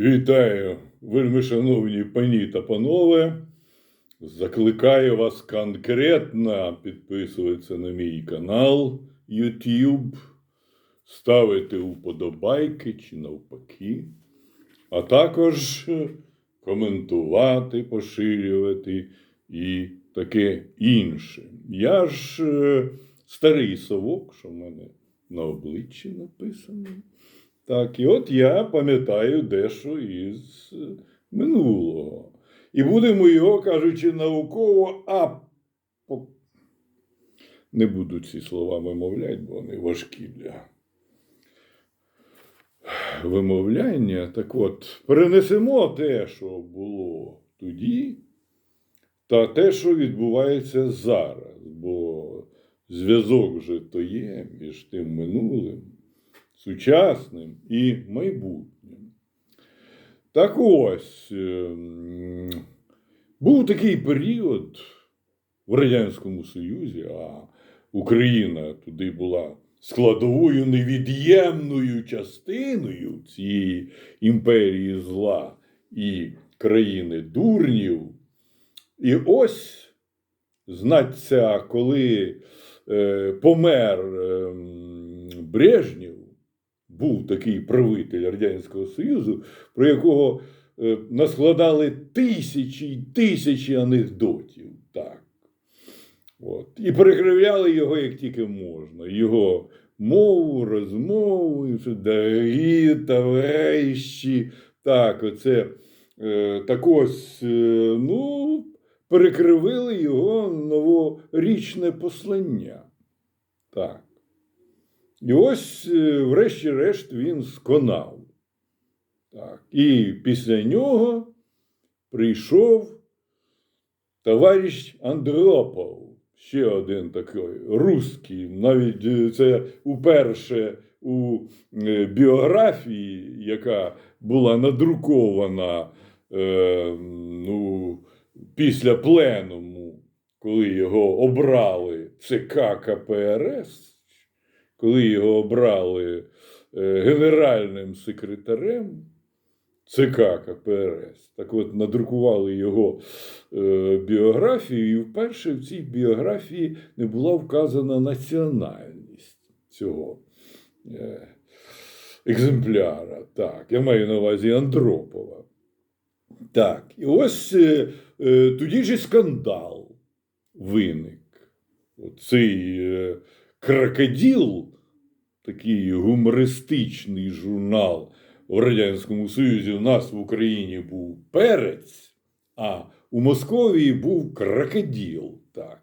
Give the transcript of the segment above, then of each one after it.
Вітаю, вельми шановні пані та панове. Закликаю вас конкретно підписуватися на мій канал YouTube, ставити вподобайки чи навпаки, а також коментувати, поширювати і таке інше. Я ж е, старий совок, що в мене на обличчі написано. Так, і от я пам'ятаю дещо із е, минулого. І будемо його, кажучи, науково, а не буду ці слова вимовляти, бо вони важкі для вимовляння. Так от, перенесемо те, що було тоді, та те, що відбувається зараз. Бо зв'язок вже то є між тим минулим сучасним і майбутнім. Так ось, ем, був такий період в Радянському Союзі, а Україна туди була складовою невід'ємною частиною цієї імперії зла і країни дурнів. І ось, знаться, коли е, помер ем, Брежнєв, був такий правитель Радянського Союзу, про якого е, наскладали тисячі й тисячі анекдотів. Так. От. І перекривляли його як тільки можна. Його мову, розмову, дорогі товариші. Так, оце е, так ось, е, ну, перекривили його новорічне послання. Так. І ось, е, врешті-решт, він сконав. Так. І після нього прийшов товариш Андропов, ще один такий русський. Навіть е, це уперше у е, біографії, яка була надрукована е, ну, після пленуму, коли його обрали ЦК КПРС коли його обрали е, генеральним секретарем ЦК КПРС, так от надрукували його е, біографію, і вперше в цій біографії не була вказана національність цього е, екземпляра. Так, я маю на увазі Андропова. Так, і ось е, тоді ж і скандал виник. Цей е, крокодил, такий гумористичний журнал у Радянському Союзі, у нас в Україні був перець, а у Московії був крокодил. Так.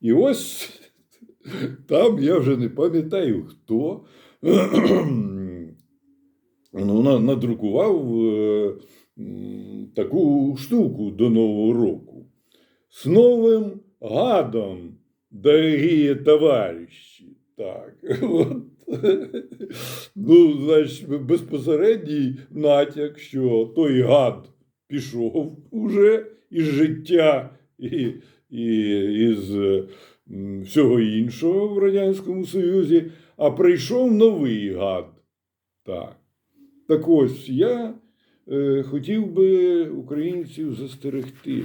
І ось там я вже не пам'ятаю хто. Ну, надрукував е, таку штуку до Нового року. З новим гадом, дорогі товариші. Так. От. Ну, значить, безпосередній натяк, що той гад пішов уже із життя і, і із всього іншого в Радянському Союзі, а прийшов новий гад. Так. Так ось я е, хотів би українців застерегти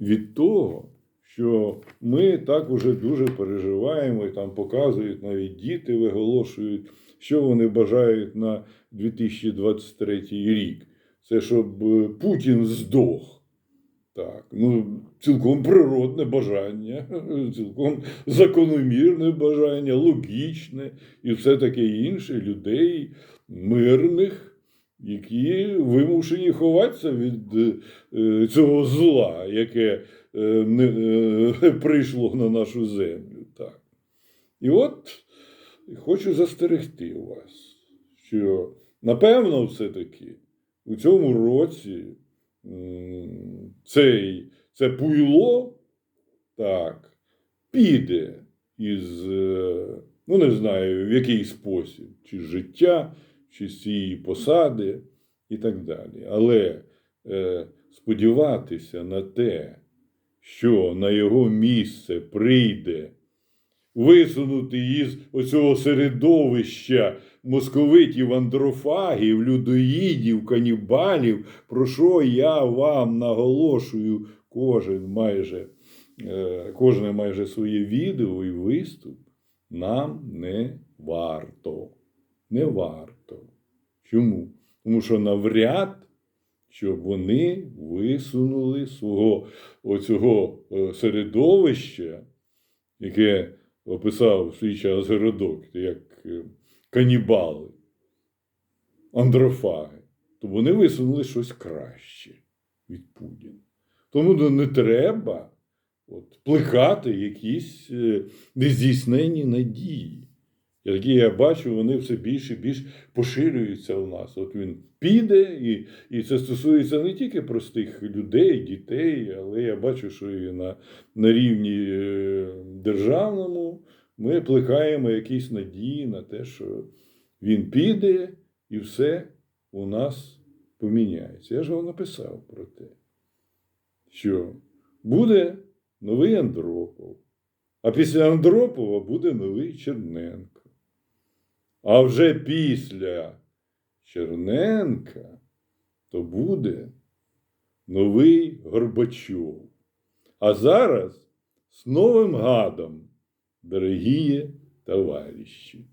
від того, що ми так уже дуже переживаємо, і там показують навіть діти, виголошують, що вони бажають на 2023 рік. Це щоб е, Путін здох. Так, ну, цілком природне бажання, цілком закономірне бажання, логічне і все таке інше людей мирних, які вимушені ховатися від е, цього зла, яке е, е, прийшло на нашу землю. Так. І от хочу застерегти вас, що напевно, все-таки у цьому році цей, це пуйло так, піде із, е, ну не знаю, в який спосіб, чи життя, чи з цієї посади і так далі. Але е, сподіватися на те, що на його місце прийде висунути із оцього середовища московитів, андрофагів, людоїдів, канібалів, про що я вам наголошую кожен майже, е, кожне майже своє відео і виступ, нам не варто. Не варто. Чому? Тому що навряд, щоб вони висунули свого оцього е, середовища, яке описав свій час Геродок, як е, канібали, андрофаги, то вони висунули щось краще від Путіна. Тому ну, не треба от, плекати якісь е, нездійснені надії. Які я бачу, вони все більше і більш поширюються у нас. От він піде, і, і це стосується не тільки простих людей, дітей, але я бачу, що і на, на рівні е, державному ми плекаємо якісь надії на те, що він піде і все у нас поміняється. Я ж вам написав про те, що буде новий Андропов, а після Андропова буде новий Черненко. А вже після Черненка то буде новий Горбачов. А зараз з новим гадом, дорогі товариші.